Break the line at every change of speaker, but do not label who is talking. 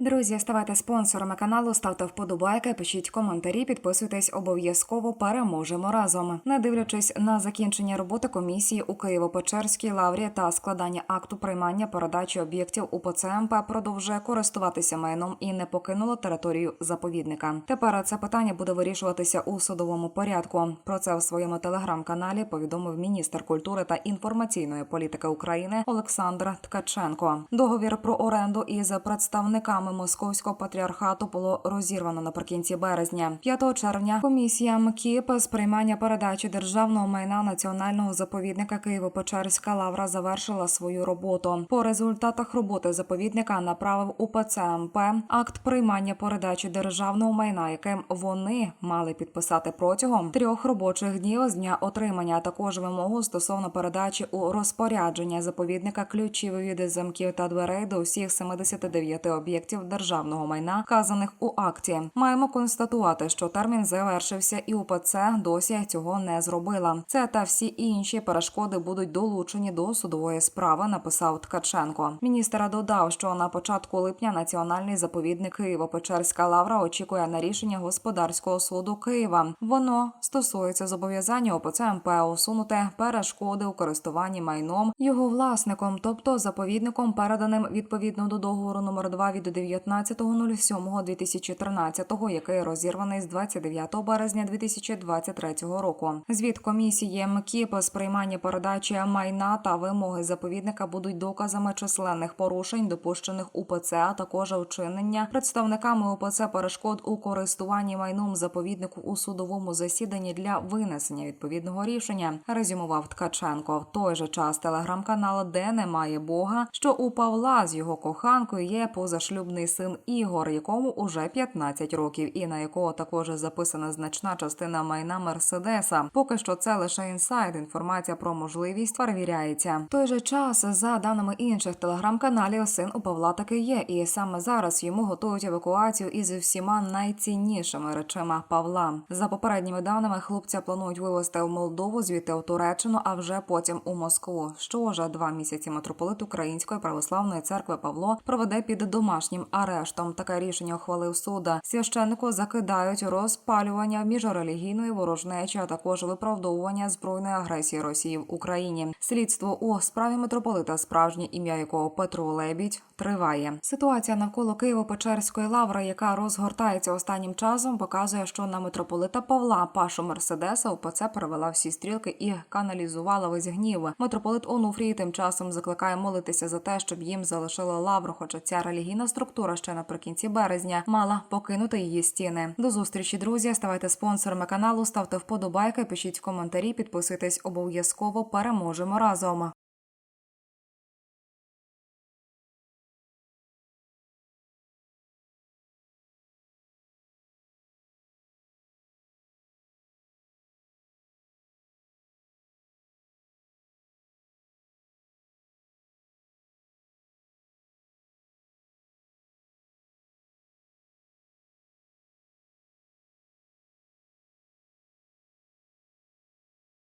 Друзі, ставайте спонсорами каналу, ставте вподобайки, пишіть коментарі, підписуйтесь обов'язково. Переможемо разом. Не дивлячись на закінчення роботи комісії у Києво-Печерській лаврі та складання акту приймання передачі об'єктів УПЦ МП продовжує користуватися майном і не покинуло територію заповідника. Тепер це питання буде вирішуватися у судовому порядку. Про це в своєму телеграм-каналі повідомив міністр культури та інформаційної політики України Олександр Ткаченко. Договір про оренду із представниками московського патріархату було розірвано наприкінці березня. 5 червня комісія МКІП з приймання передачі державного майна національного заповідника Києво-Печерська лавра завершила свою роботу. По результатах роботи заповідника направив УПЦ МП акт приймання передачі державного майна, яким вони мали підписати протягом трьох робочих днів з дня отримання, а також вимогу стосовно передачі у розпорядження заповідника ключів від замків та дверей до всіх 79 об'єктів державного майна, вказаних у акті. Маємо констатувати, що термін завершився, і УПЦ досі цього не зробила. Це та всі інші перешкоди будуть долучені до судової справи. Написав Ткаченко. Міністр додав, що на початку липня національний заповідник Києво-Печерська лавра очікує на рішення господарського суду Києва. Воно стосується зобов'язання ОПЦ МП усунути перешкоди у користуванні майном його власником, тобто заповідником, переданим відповідно до договору номер 2 від 19.07.2013, який розірваний з 29 березня 2023 року. Звіт комісії МКІП з приймання передачі майна та вимоги заповідника будуть доказами численних порушень, допущених УПЦ, а також вчинення представниками УПЦ перешкод у користуванні майном заповіднику у судовому засіданні для винесення відповідного рішення. Резюмував Ткаченко. В той же час телеграм-канал Де немає Бога, що у Павла з його коханкою є позашлюбний син Ігор, якому уже 15 років, і на якого також записана значна частина майна Мерседеса. Поки що це лише інсайд. Інформація про можливість перевіряється. В той же час, за даними інших телеграм-каналів, син у Павла таки є, і саме зараз йому готують евакуацію із всіма найціннішими речима Павла. За попередніми даними, хлопця планують вивезти в Молдову, звідти у Туреччину, а вже потім у Москву. Що вже два місяці митрополит Української православної церкви Павло проведе під домашнім арештом. Таке рішення ухвалив суд. Священнику закидають розпалювання міжрелігійної ворожнечі, а також виправдовування збройної агресії Росії в Україні. Слідство у справі митрополита, справжнє ім'я якого Петро Лебідь, триває. Ситуація навколо Києво-Печерської лаври, яка розгортається останнім часом, показує, що на митрополита Павла Пашу Мерседеса УПЦ перевела всі стрілки і каналізувала весь гнів. Митрополит Онуфрій тим часом закликає молитися за те, щоб їм залишили лавру, хоча ця релігійна структура ще наприкінці березня мала покинути її стіни. До зустрічі, друзі. Ставайте спонсорами каналу, ставте вподобайки, пишіть коментарі, підписуйтесь обов'язково. Переможемо разом.